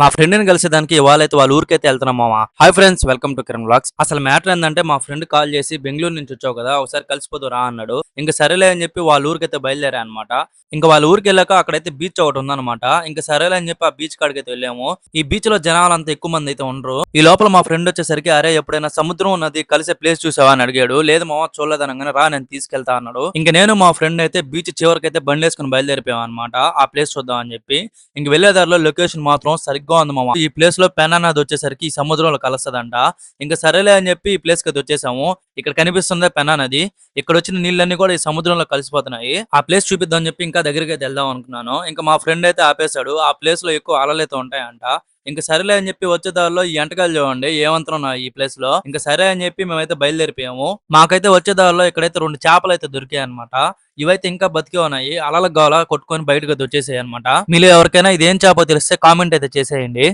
మా ఫ్రెండ్ని కలిసేదానికి ఇవాళైతే వాళ్ళ ఊరికైతే వెళ్తున్నాం మామా. Hi friends welcome to Kiran blogs అసలు మ్యాటర్ ఏంటంటే మా ఫ్రెండ్ కాల్ చేసి బెంగళూరు నుంచి వచ్చావు కదా ఒకసారి కలిసిపోదు రా అన్నాడు. ఇంకా సరేలే అని చెప్పి వాళ్ళ ఊరికైతే బయలుదేరా అనమాట ఇంకా వాళ్ళ ఊరికి వెళ్ళాక అక్కడైతే బీచ్ ఒకటి ఉందన్నమాట. ఇంకా సరేలే అని చెప్పి ఆ బీచ్ కాడికి అయితే వెళ్ళాము. ఈ బీచ్లో జనాలు అంత ఎక్కువ మంది అయితే ఉండరు. ఈ లోపల మా ఫ్రెండ్ వచ్చేసరికి అరే ఎప్పుడైనా సముద్రం ఉన్నది కలిసే ప్లేస్ చూసావా? అని అడిగాడు. లేదు మామ చూడలేదనగానే రా నేను తీసుకెళ్తా అన్నాడు. ఇంకా నేను మా ఫ్రెండ్ అయితే బీచ్ చివరికైతే బండి వేసుకుని బయలుదేరిపోయాం అనమాట ఆ ప్లేస్ చూద్దాం అని చెప్పి. ఇంక వెళ్ళే దారిలో లొకేషన్ మాత్రం సరిగ్గా ఉంది మామ ఈ ప్లేస్లో పెన్ అన్నది వచ్చేసరికి ఈ సముద్రంలో కలుస్తుందంట. ఇంకా సరేలే అని చెప్పి ఈ ప్లేస్కి అయితే వచ్చేసాము. ఇక్కడ కనిపిస్తుంది పెన్నా నది ఇక్కడ వచ్చిన నీళ్ళన్నీ కూడా ఈ సముద్రంలో కలిసిపోతున్నాయి. ఆ ప్లేస్ చూపిద్దాం చెప్పి ఇంకా దగ్గరికి అయితే వెళ్దాం అనుకున్నాను. ఇంకా మా ఫ్రెండ్ అయితే ఆపేశాడు. ఆ ప్లేస్లో ఎక్కువ అలలు అయితే ఉంటాయంట. ఇంకా సరేలే అని చెప్పి వచ్చే దారిలో ఈ ఎంటకాయలు చూడండి. ఏమంతరం ఈ ప్లేస్లో? ఇంకా సరే అని చెప్పి మేమైతే బయలుదేరిపోయాము. మాకైతే వచ్చే దారిలో ఇక్కడైతే రెండు చేపలు అయితే దొరికాయి అనమాట ఇవైతే ఇంకా బతికే ఉన్నాయి. అలల గోల కొట్టుకొని బయటకు వచ్చేసాయి అనమాట మీరు ఎవరికైనా ఇదేం చేప తెలిస్తే కామెంట్ అయితే చేసేయండి.